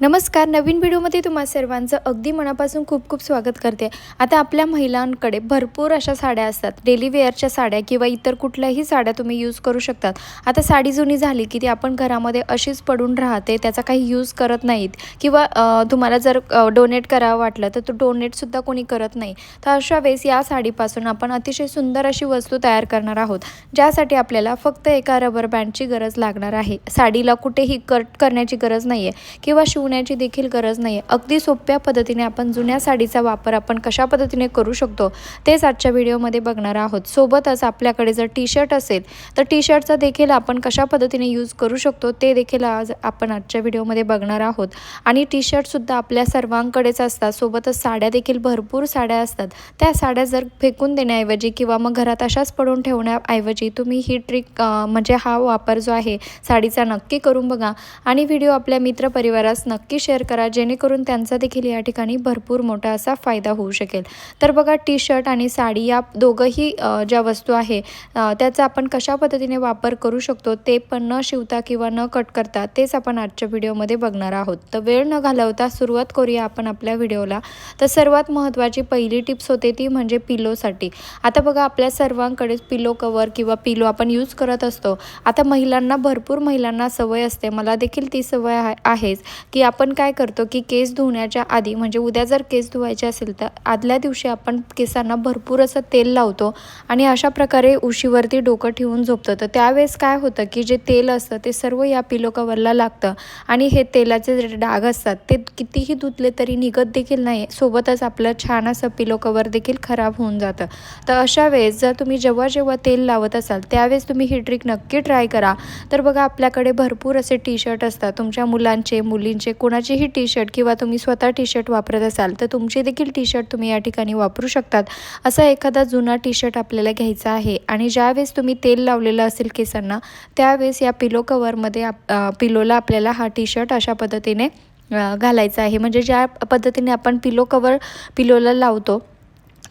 नमस्कार नवीन व्हिडिओमध्ये तुम्हा सर्वांचं अगदी मनापासून खूप खूप स्वागत करते. आता आपल्या महिलांकडे भरपूर अशा साड्या असतात. डेली वेअरच्या साड्या किंवा इतर कुठल्याही साड्या तुम्ही यूज करू शकतात. आता साडी जुनी झाली की ती आपण घरामध्ये अशीच पडून राहते त्याचा काही यूज करत नाहीत. किंवा तुम्हाला जर डोनेट करावं वाटलं तर तो डोनेटसुद्धा कोणी करत नाही. तर अशा वेळेस या साडीपासून आपण अतिशय सुंदर अशी वस्तू तयार करणार आहोत. ज्यासाठी आपल्याला फक्त एका रबर बँडची गरज लागणार आहे. साडीला कुठेही कट करण्याची गरज नाही आहे किंवा शिवण्याची देखील गरज नाही आहे अगदी सोप्या पद्धतीने आपण जुन्या साडीचा वापर आपण कशा पद्धतीने करू शकतो तेच आजच्या व्हिडिओमध्ये बघणार आहोत. सोबतच आपल्याकडे जर टी शर्ट असेल तर टी शर्टचा देखील आपण कशा पद्धतीने यूज करू शकतो ते देखील आज आपण आजच्या व्हिडिओमध्ये बघणार आहोत. आणि टी शर्टसुद्धा आपल्या सर्वांकडेच असतात. सोबतच साड्या देखील भरपूर साड्या असतात. त्या साड्या जर फेकून देण्याऐवजी किंवा मग घरात अशाच पडून ठेवण्याऐवजी तुम्ही ही ट्रिक म्हणजे हा वापर जो आहे साडीचा नक्की करून बघा. आणि व्हिडिओ आपल्या मित्रपरिवारास नक्की शेअर करा जेणेकरून त्यांचा देखील या ठिकाणी भरपूर मोठा असा फायदा होऊ शकेल. तर बघा टी शर्ट आणि साडी या दोघंही ज्या वस्तू आहे त्याचा आपण कशा पद्धतीने वापर करू शकतो ते पण न शिवता किंवा न कट करता तेच आपण आजच्या व्हिडिओमध्ये बघणार आहोत. तर वेळ न घालवता सुरुवात करूया आपण आपल्या व्हिडिओला. तर सर्वात महत्त्वाची पहिली टिप्स होते ती म्हणजे पिलोसाठी. आता बघा आपल्या सर्वांकडेच पिलो कवर किंवा पिलो आपण यूज करत असतो. आता महिलांना भरपूर महिलांना सवय असते. मला देखील ती सवय आहेच की आपण काय करतो की केस धुण्याच्या आधी म्हणजे उद्या जर केस धुवायचे असेल तर आदल्या दिवशी आपण केसांना भरपूर असं तेल लावतो आणि अशा प्रकारे उशीवरती डोकं ठेवून झोपतं. तर त्यावेळेस काय होतं की जे तेल असतं ते सर्व या पिलो कवरला लागतं आणि हे तेलाचे जे डाग असतात ते कितीही धुतले तरी निघत देखील नाही. सोबतच आपलं छान असं पिलो कवर देखील खराब होऊन जातं. तर अशा वेळेस जर तुम्ही जेव्हा जेव्हा तेल लावत असाल त्यावेळेस तुम्ही ही ट्रिक नक्की ट्राय करा. तर बघा आपल्याकडे भरपूर असे टी शर्ट असतात. तुमच्या मुलांचे मुलींचे कोणाचीही टी शर्ट किंवा तुम्ही स्वतः टी शर्ट वापरत असाल तर तुमचे देखील टी शर्ट तुम्ही या ठिकाणी वापरू शकतात. असा एखादा जुना टी शर्ट आपल्याला घ्यायचा आहे आणि ज्यावेळेस तुम्ही तेल लावलेलं असेल केसांना त्यावेळेस या पिलो कवरमध्ये आप पिलोला आपल्याला हा टी शर्ट अशा पद्धतीने घालायचा आहे. म्हणजे ज्या पद्धतीने आपण पिलो कवर पिलोला लावतो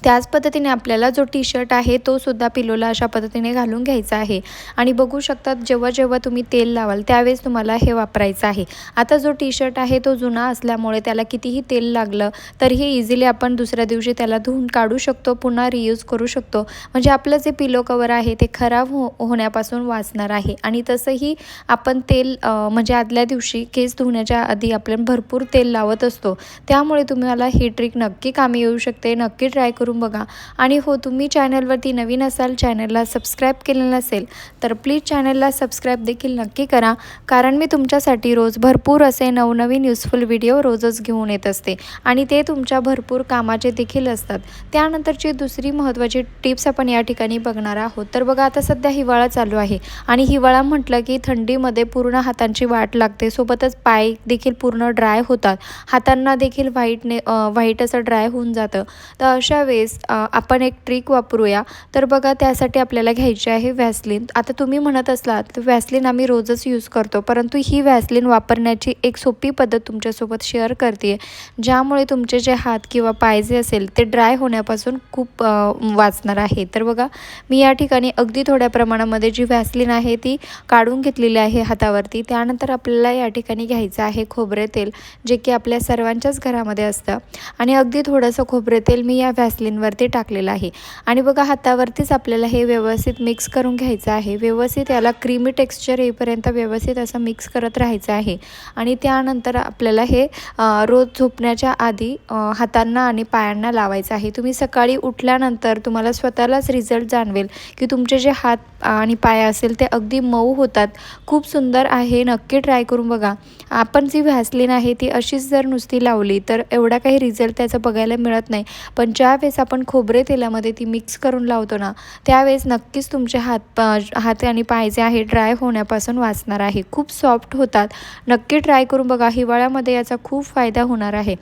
त्याच पद्धतीने आपल्याला जो टी शर्ट आहे तो सुद्धा पिलोला अशा पद्धतीने घालून घ्यायचा आहे. आणि बघू शकतात जेव्हा जेव्हा तुम्ही तेल लावाल त्यावेळेस तुम्हाला हे वापरायचं आहे. आता जो टी शर्ट आहे तो जुना असल्यामुळे त्याला कितीही तेल लागलं तरीही इझिली आपण दुसऱ्या दिवशी त्याला धुवून काढू शकतो पुन्हा रियूज करू शकतो. म्हणजे आपलं जे पिलो कवर आहे ते खराब हो होण्यापासून वाचणार आहे. आणि तसंही आपण तेल म्हणजे आदल्या दिवशी केस धुण्याच्या आधी आपण भरपूर तेल लावत असतो. त्यामुळे तुम्हाला ही ट्रिक नक्की कामी येऊ शकते. नक्की ट्राय करून बघा. आणि हो तुम्ही चॅनलवरती नवीन असाल चॅनलला सबस्क्राईब केलेलं नसेल तर प्लीज चॅनलला सबस्क्राईब देखील नक्की करा. कारण मी तुमच्यासाठी रोज भरपूर असे नवनवीन युजफुल व्हिडिओ रोजच घेऊन येत असते. आणि ते तुमच्या भरपूर कामाचे देखील असतात. त्यानंतरची दुसरी महत्त्वाची टिप्स आपण या ठिकाणी बघणार आहोत. तर बघा आता सध्या हिवाळा चालू आहे. आणि हिवाळा म्हटलं की थंडीमध्ये पूर्ण हातांची वाट लागते. सोबतच पाय देखील पूर्ण ड्राय होतात. हातांना देखील व्हाईटने व्हाईट असं ड्राय होऊन जातं. तर अशा वेळेस वेळेस आपण एक ट्रिक वापरूया. तर बघा त्यासाठी आपल्याला घ्यायची आहे व्हॅसलिन आता तुम्ही म्हणत असलात तर व्हॅसलिन आम्ही रोजच यूज करतो. परंतु ही व्हॅसलिन वापरण्याची एक सोपी पद्धत तुमच्यासोबत शेअर करते. ज्यामुळे तुमचे जे हात किंवा पाय जे असेल ते ड्राय होण्यापासून खूप वाचणार आहे. तर बघा मी या ठिकाणी अगदी थोड्या प्रमाणामध्ये जी व्हॅसलिन आहे ती काढून घेतलेली आहे हातावरती. त्यानंतर आपल्याला या ठिकाणी घ्यायचं आहे खोबरे तेल जे की आपल्या सर्वांच्याच घरामध्ये असतं. आणि अगदी थोडंसं खोबरे तेल मी या व्हॅसलिन व्हॅसलिनवरती टाकलेलं आहे. आणि बघा हातावरतीच आपल्याला हे व्यवस्थित मिक्स करून घ्यायचं आहे. व्यवस्थित याला क्रीमी टेक्स्चर येईपर्यंत व्यवस्थित असं मिक्स करत राहायचं आहे. आणि त्यानंतर आपल्याला हे रोज झोपण्याच्या आधी हातांना आणि पायांना लावायचं आहे. तुम्ही सकाळी उठल्यानंतर तुम्हाला स्वतःलाच रिझल्ट जाणवेल की तुमचे जे हात आणि पाय असेल ते अगदी मऊ होतात. खूप सुंदर आहे. नक्की ट्राय करून बघा. आपण जी व्हॅसलिन आहे ती अशीच जर नुसती लावली तर एवढा काही रिझल्ट त्याचा बघायला मिळत नाही. पण ज्या ज्यावेळेस आपण खोबरे तेलामध्ये ती मिक्स करून लावतो ना त्यावेळेस नक्कीच तुमचे हात प- हात आणि पाय जे आहे ड्राय होण्यापासून वाचणार आहे. खूप सॉफ्ट होतात. नक्की ट्राय करून बघा. हिवाळ्यामध्ये याचा खूप फायदा होणार आहे.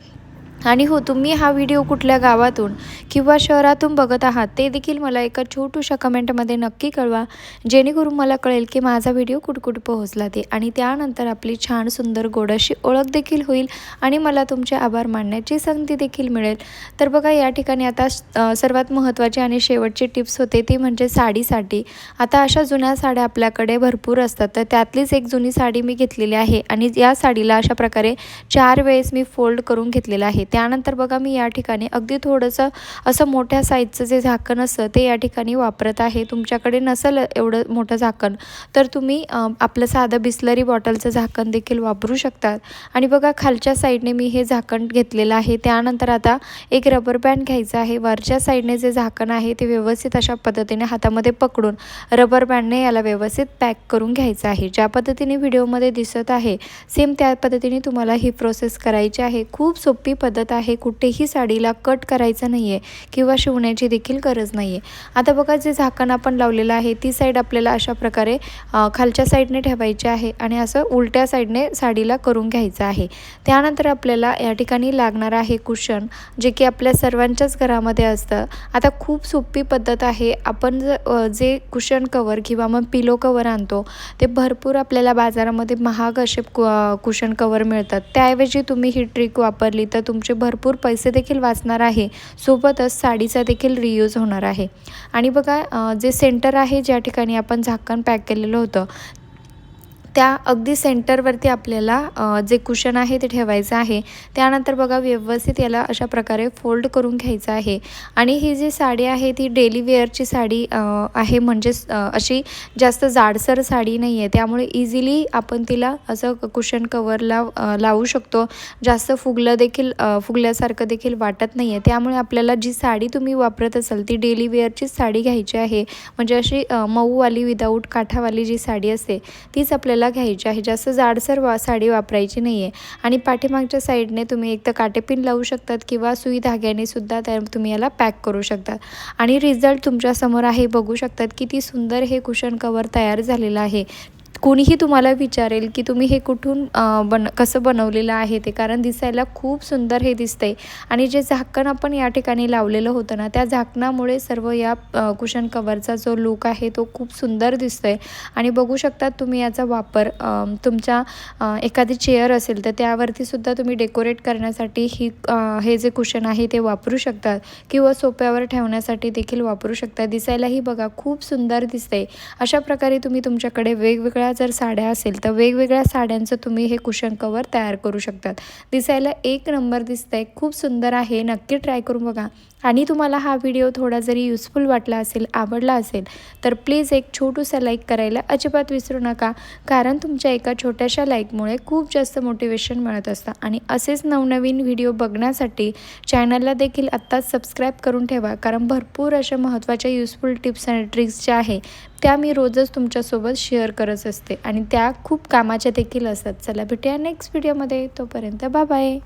आणि हो तुम्ही हा व्हिडिओ कुठल्या गावातून किंवा शहरातून बघत आहात ते देखील मला एका छोटूशा कमेंटमध्ये नक्की कळवा. जेणेकरून मला कळेल की माझा व्हिडिओ कुठकुठ पोहोचला ते. आणि त्यानंतर आपली छान सुंदर गोड अशी ओळख देखील होईल आणि मला तुमचे आभार मानण्याची संधी देखील मिळेल. तर बघा या ठिकाणी आता सर्वात महत्त्वाची आणि शेवटची टिप्स होते ती म्हणजे साडीसाठी. आता अशा जुन्या साड्या आपल्याकडे भरपूर असतात. तर त्यातलीच एक जुनी साडी मी घेतलेली आहे आणि या साडीला अशा प्रकारे चार वेळेस मी फोल्ड करून घेतलेलं आहे. त्यानंतर बघा मी या ठिकाणी अगदी थोडंसं असं मोठ्या साईजचं जे झाकण असतं ते या ठिकाणी वापरत आहे. तुमच्याकडे नसेल एवढं मोठं झाकण तर तुम्ही आपलं साधं बिस्लरी बॉटलचं झाकण देखील वापरू शकतात. आणि बघा खालच्या साईडने मी हे झाकण घेतलेलं आहे. त्यानंतर आता एक रबर बँड घ्यायचं आहे. वरच्या साईडने जे झाकण आहे ते व्यवस्थित अशा पद्धतीने हातामध्ये पकडून रबर बँडने याला व्यवस्थित पॅक करून घ्यायचं आहे. ज्या पद्धतीने व्हिडिओमध्ये दिसत आहे सेम त्या पद्धतीने तुम्हाला ही प्रोसेस करायची आहे. खूप सोपी पद्धत आहे कुठेही साडीला कट करायचं नाही आहे किंवा शिवण्याची देखील गरज नाही आहे आता बघा जे झाकण आपण लावलेलं आहे ती साईड आपल्याला अशा प्रकारे खालच्या साईडने ठेवायची आहे आणि असं उलट्या साईडने साडीला करून घ्यायचं आहे. त्यानंतर आपल्याला या ठिकाणी लागणार आहे कुशन जे की आपल्या सर्वांच्याच घरामध्ये असतं. आता खूप सोपी पद्धत आहे. आपण जे कुशन कवर किंवा मग पिलो कवर आणतो ते भरपूर आपल्याला बाजारामध्ये महाग असे कु कुशन कवर मिळतात. त्याऐवजी तुम्ही ही ट्रिक वापरली तर तुम तुमचे भरपूर पैसे देखील वाचणार आहे. सोबतच साडीचा देखील रियूज होणार आहे. आणि बघा जे सेंटर आहे ज्या ठिकाणी आपण झाकण पॅक केलेलं होतं त्या अगदी सेंटरवरती आपल्याला जे कुशन आहे ते ठेवायचं आहे. त्यानंतर बघा व्यवस्थित याला अशा प्रकारे फोल्ड करून घ्यायचं आहे. आणि ही जी साडी आहे ती डेली वेअरची साडी आहे. म्हणजेच अशी जास्त जाडसर साडी नाही आहे. त्यामुळे इझिली आपण तिला असं कुशन कवरला लावू शकतो. जास्त फुगलं देखील फुगल्यासारखं देखील वाटत नाही आहे. त्यामुळे आपल्याला जी साडी तुम्ही वापरत असाल ती डेली वेअरचीच साडी घ्यायची आहे. म्हणजे अशी मऊवाली विदाऊट काठावाली जी साडी असते तीच आपल्याला घ्यायची आहे. जास्त जाडसर वा साडी वापरायची नाही आहे आणि पाठीमागच्या साईडने तुम्ही एक तर काटेपिन लावू शकतात किंवा सुई धाग्याने सुद्धा त्या तुम्ही याला पॅक करू शकतात. आणि रिझल्ट तुमच्यासमोर आहे. बघू शकतात किती सुंदर हे कुशन कवर तयार झालेलं आहे. कोणीही तुम्हाला विचारेल की तुम्ही हे कुठून बन कसं बनवलेलं आहे ते. कारण दिसायला खूप सुंदर हे दिसतंय. आणि जे झाकण आपण या ठिकाणी लावलेलं होतं ना त्या झाकणामुळे सर्व या कुशन कवरचा जो लुक आहे तो खूप सुंदर दिसतोय. आणि बघू शकतात तुम्ही याचा वापर तुमच्या एखादी चेअर असेल तर त्यावरती सुद्धा तुम्ही डेकोरेट करण्यासाठी ही हे जे कुशन आहे ते वापरू शकतात किंवा सोप्यावर ठेवण्यासाठी देखील वापरू शकतात दिसायलाही बघा खूप सुंदर दिसतंय. अशा प्रकारे तुम्ही तुमच्याकडे वेगवेगळ्या जर साड्या असेल तर वेगवेगळ्या साड्यांचं तुम्ही हे कुशन कवर तयार करू शकतात. दिसायला एक नंबर दिसतंय खूप सुंदर आहे नक्की ट्राय करून बघा. आणि तुम्हाला हा व्हिडिओ थोडा जरी युजफुल वाटला असेल आवडला असेल तर प्लीज एक छोटूसा लाईक करायला अजिबात विसरू नका. कारण तुमच्या एका छोट्याशा लाईकमुळे खूप जास्त मोटिवेशन मिळत असतं. आणि असेच नवनवीन व्हिडिओ बघण्यासाठी चॅनलला देखील आत्ताच सबस्क्राईब करून ठेवा. कारण भरपूर अशा महत्त्वाच्या युजफुल टिप्स आणि ट्रिक्स ज्या आहे त्या मी रोजच तुमच्यासोबत शेअर करत असते. आणि त्या खूप कामाच्या देखील असतात. चला भेटूया नेक्स्ट व्हिडिओमध्ये तोपर्यंत बाय बाय